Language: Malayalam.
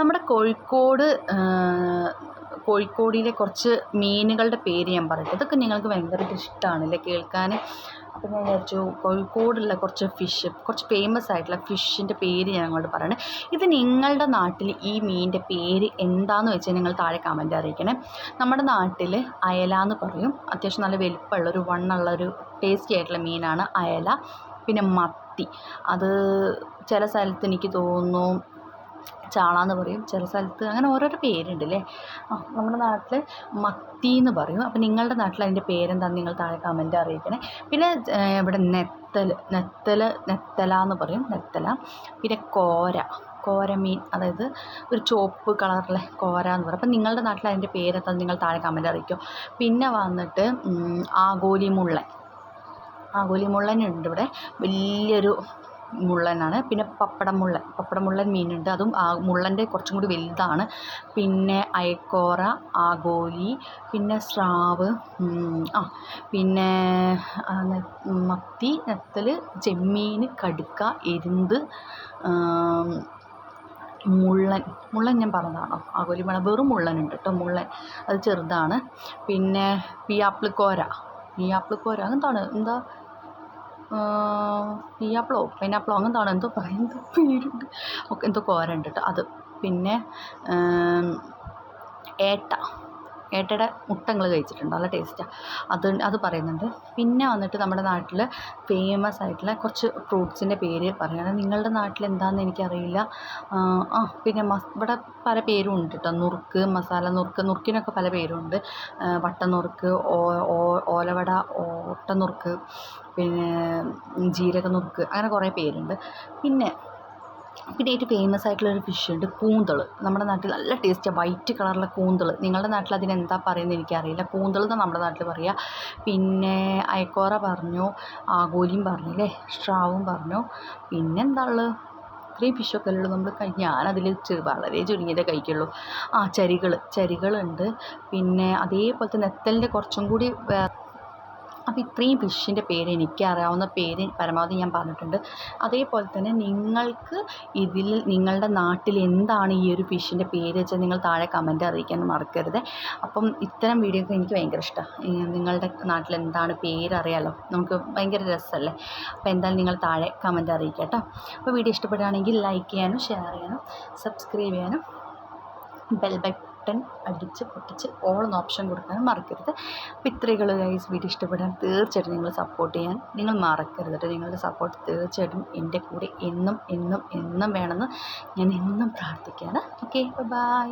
നമ്മുടെ കോഴിക്കോട് കോഴിക്കോടിലെ കുറച്ച് മീനുകളുടെ പേര് ഞാൻ പറയട്ടെ. ഇതൊക്കെ നിങ്ങൾക്ക് ഭയങ്കരമായിട്ട് ഇഷ്ടമാണല്ലേ കേൾക്കാൻ അപ്പോൾ ഞാൻ വിചാരിച്ചു കോഴിക്കോടുള്ള കുറച്ച് ഫിഷ് കുറച്ച് ഫേമസ് ആയിട്ടുള്ള ഫിഷിന്റെ പേര് ഞാൻ അങ്ങോട്ട് പറയണേ. ഇത് നിങ്ങളുടെ നാട്ടിൽ ഈ മീനിന്റെ പേര് എന്താണെന്ന് വെച്ചാൽ നിങ്ങൾ താഴെ കമന്റ് അറിയിക്കണേ. നമ്മുടെ നാട്ടിൽ അയല എന്ന് പറയും. അത്യാവശ്യം നല്ല വലിപ്പമുള്ള ഒരു വണ്ണുള്ള ഒരു ടേസ്റ്റി ആയിട്ടുള്ള മീനാണ് അയല. പിന്നെ മത്തി. അത് ചില സ്ഥലത്ത് എനിക്ക് തോന്നുന്നു ചാളാന്ന് പറയും ചില സ്ഥലത്ത് അങ്ങനെ ഓരോരോ പേരുണ്ട് അല്ലേ നമ്മുടെ നാട്ടിൽ മത്തി എന്ന് പറയും. അപ്പോൾ നിങ്ങളുടെ നാട്ടിൽ അതിന്റെ പേരെന്താണെന്ന് നിങ്ങൾ താഴെ കമന്റ് അറിയിക്കണേ. പിന്നെ ഇവിടെ നെത്തൽ നെത്തൽ നെത്തല എന്ന് പറയും. നെത്തല. പിന്നെ കോര. കോരമീൻ അതായത് ഒരു ചുവപ്പ് കളറിലെ കോര എന്ന് പറയും. അപ്പം നിങ്ങളുടെ നാട്ടിൽ അതിന്റെ പേരെന്താണെന്ന് നിങ്ങൾ താഴെ കമന്റ് അറിയിക്കും. പിന്നെ വന്നിട്ട് ആഗോലി മുള്ളൻ ആഗോലി മുള്ളനുണ്ട് ഇവിടെ. വലിയൊരു മുള്ളനാണ്. പിന്നെ പപ്പടം മുള്ളൻ പപ്പടം മുള്ളൻ മീനുണ്ട്. അതും മുള്ളന്റെ കുറച്ചും കൂടി വലുതാണ്. പിന്നെ അയക്കോറ ആഗോലി പിന്നെ സ്രാവ് ആ പിന്നെ മത്തി നെത്തൽ ചെമ്മീൻ കടുക്ക എരുന്ത് മുള്ളൻ. മുള്ളൻ ഞാൻ പറഞ്ഞതാണോ? ആഗോലി മുള്ളൻ വെറും മുള്ളനുണ്ട് കേട്ടോ മുള്ളൻ. അത് ചെറുതാണ്. പിന്നെ പിയാപ്പിൾ കോര. പിയാപ്പിൾ കോര. എന്താണ് എന്താ? പിയാപ്പിളോ പൈനാപ്പിളോ അങ്ങനത്താണ് എന്തോ പറയും എന്തോ ഓക്കെ എന്തോ കോര കേട്ടോ അത്. പിന്നെ ഏട്ട. ഏട്ടയുടെ മുട്ട നിങ്ങൾ കഴിച്ചിട്ടുണ്ടോ. നല്ല ടേസ്റ്റാണ് അത് അത് പറയുന്നുണ്ട്. പിന്നെ വന്നിട്ട് നമ്മുടെ നാട്ടിൽ ഫേമസ് ആയിട്ടുള്ള കുറച്ച് ഫ്രൂട്ട്സിന്റെ പേര് പറയുകയാണ് നിങ്ങളുടെ നാട്ടിൽ എന്താണെന്ന് എനിക്കറിയില്ല. ആ, പിന്നെ മസ് ഇവിടെ പല പേരും ഉണ്ട് കേട്ടോ നുറുക്ക് മസാല നുറുക്ക് നുറുക്കിനൊക്കെ പല പേരുണ്ട്. വട്ടനുറുക്ക് ഓലവട ഓട്ടനുറുക്ക് പിന്നെ ജീരക നുറുക്ക് അങ്ങനെ കുറേ പേരുണ്ട്. പിന്നെ പിന്നെ ഏറ്റവും ഫേമസ് ആയിട്ടുള്ള ഒരു ഫിഷ് ഉണ്ട് കൂന്തൾ നമ്മുടെ നാട്ടിൽ നല്ല ടേസ്റ്റാണ് വൈറ്റ് കളറിലെ കൂന്തൾ നിങ്ങളുടെ നാട്ടിൽ അതിനെന്താ പറയുന്നത് എനിക്കറിയില്ല. കൂന്തൾ എന്ന് നമ്മുടെ നാട്ടിൽ പറയുക പിന്നെ അയക്കോറ പറഞ്ഞു ആഗോലിയും പറഞ്ഞു അല്ലേ? സ്ട്രാവും പറഞ്ഞു. പിന്നെന്താ ഉള്ളത് ഇത്രയും ഫിഷൊക്കെ ഉള്ളൂ നമ്മൾ ഞാനതിൽ വളരെ ചുരുങ്ങിയതേ കഴിക്കുള്ളൂ. ആ ചരികൾ ചരികളുണ്ട്. പിന്നെ അതേപോലത്തെ നെത്തലിന്റെ കുറച്ചും കൂടി അപ്പോൾ ഇത്രയും ഫിഷിന്റെ പേര് എനിക്കറിയാവുന്ന പേര് പരമാവധി ഞാൻ പറഞ്ഞിട്ടുണ്ട്. അതേപോലെ തന്നെ നിങ്ങൾക്ക് ഇതിൽ നിങ്ങളുടെ നാട്ടിൽ എന്താണ് ഈ ഒരു ഫിഷിന്റെ പേര് വെച്ചാൽ നിങ്ങൾ താഴെ കമന്റ് അറിയിക്കാൻ മറക്കരുത്. അപ്പം ഇത്തരം വീഡിയോ എനിക്ക് ഭയങ്കര ഇഷ്ടമാണ് നിങ്ങളുടെ നാട്ടിൽ എന്താണ് പേരറിയാലോ നമുക്ക് ഭയങ്കര രസമല്ലേ അപ്പോൾ എന്തായാലും നിങ്ങൾ താഴെ കമന്റ് അറിയിക്കുക കേട്ടോ. അപ്പോൾ വീഡിയോ ഇഷ്ടപ്പെടുകയാണെങ്കിൽ ലൈക്ക് ചെയ്യാനും ഷെയർ ചെയ്യാനും സബ്സ്ക്രൈബ് ചെയ്യാനും ബെൽ ബട്ടൺ അടിച്ച് പൊട്ടിച്ച് ഓൾ എന്ന ഓപ്ഷൻ കൊടുക്കാനും മറക്കരുത്. അപ്പോൾ ഇത്രയുള്ള ഗൈസ് വീഡിയോ ഇഷ്ടപ്പെടാൻ തീർച്ചയായിട്ടും നിങ്ങൾ സപ്പോർട്ട് ചെയ്യാൻ നിങ്ങൾ മറക്കരുത് കേട്ടോ. നിങ്ങളുടെ സപ്പോർട്ട് തീർച്ചയായിട്ടും എന്റെ കൂടെ എന്നും എന്നും എന്നും വേണമെന്ന് ഞാൻ എന്നും പ്രാർത്ഥിക്കുകയാണ്. Okay bye